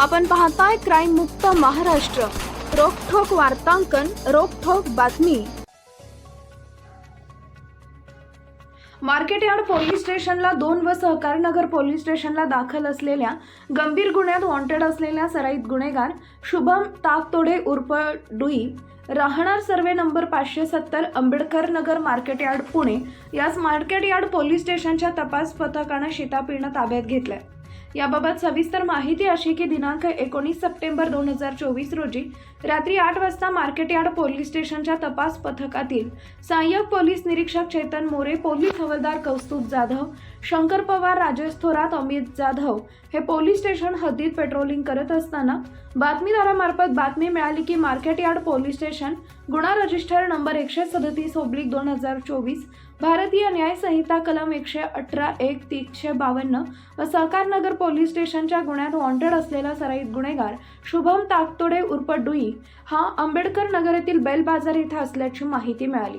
आपण पाहताय क्राईम मुक्त महाराष्ट्र. रोखोक वार्तांकन रोखोक बातमी. मार्केट यार्ड पोलीस स्टेशनला दोन व सहकारी नगर पोलीस स्टेशनला दाखल असलेल्या गंभीर गुन्ह्यात वॉन्टेड असलेल्या सराईत गुन्हेगार शुभम ताकतोडे उर्फ डुई राहणार सर्वे नंबर पाचशे सत्तर आंबेडकर नगर मार्केट यार्ड पुणे यास मार्केट यार्ड पोलीस स्टेशनच्या तपास पथकानं शितापीनं ताब्यात घेतलंय. याबाबत सविस्तर माहिती अशी की दिनांक एकोणीस सप्टेंबर दोन हजार चोवीस रोजी रात्री आठ वाजता मार्केट यार्ड पोलीस स्टेशनच्या तपास पथकातील सहाय्यक पोलीस निरीक्षक चेतन मोरे पोलीस हवालदार कौस्तुभ जाधव शंकर पवार राजेश थोरात अमित जाधव हे पोलीस स्टेशन हद्दीत पेट्रोलिंग करत असताना बातमीदारामार्फत बातमी मिळाली की मार्केट यार्ड पोलीस स्टेशन गुन्हा रजिस्टर नंबर एकशे सदतीस ओब्लिक दोन हजार चोवीस भारतीय न्याय संहिता कलम एकशे अठरा एक तीनशे बावन्न व सहकारनगर पोलीस स्टेशनच्या गुन्ह्यात वॉन्टेड असलेला सराईत गुन्हेगार शुभम ताकतोडे उर्फ डुई हा आंबेडकर नगर येथील बेल बाजार इथं असल्याची माहिती मिळाली.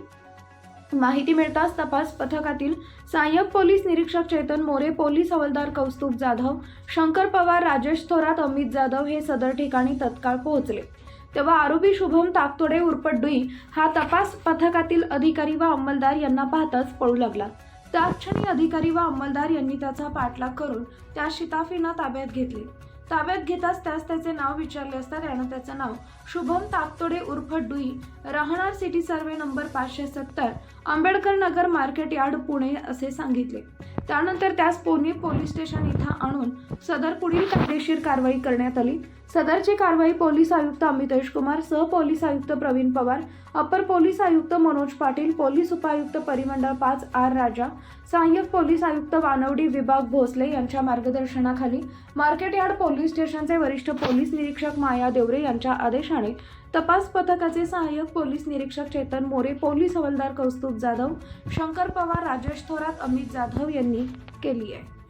माहिती मिळताच तपास पथकातील सहाय्यक पोलीस निरीक्षक चेतन मोरे पोलीस हवालदार कौस्तुभ जाधव शंकर पवार राजेश थोरात अमित जाधव हे सदर ठिकाणी तत्काळ पोहोचले. तेव्हा आरोपी शुभम ताकतोडे उर्फ डुई हा तपास पथकातील अधिकारी व अंमलदार यांना पाहताच पळू लागला. त्याक्षणी अधिकारी व अंमलदार यांनी त्याचा पाठलाग करून त्या शिताफीनं ताब्यात घेतले. ताब्यात घेताच त्यास त्याचे नाव विचारले असता त्यानं त्याचं नाव शुभम ताकतोडे उर्फ डुई राहणार सिटी सर्वे नंबर पाचशे सत्तर आंबेडकर नगर मार्केट यार्ड पुणे असे सांगितले. त्यानंतर त्यास पोनी पोलीस स्टेशन इथं आणून सदर पुढील कायदेशीर कारवाई करण्यात आली. सदरची कारवाई पोलीस आयुक्त अमितेश कुमार सह पोलीस आयुक्त प्रवीण पवार अपर पोलीस आयुक्त मनोज पाटील पोलीस उपायुक्त परिमंडळ पाच आर राजा सहाय्यक पोलीस आयुक्त वानवडी विभाग भोसले यांच्या मार्गदर्शनाखाली मार्केट यार्ड पोलीस स्टेशनचे वरिष्ठ पोलीस निरीक्षक माया देवरे यांच्या आदेशाने तपास पथकाचे सहाय्यक पोलीस निरीक्षक चेतन मोरे पोलीस हवालदार कौस्तुभ जाधव शंकर पवार राजेश थोरात अमित जाधव यांनी केली आहे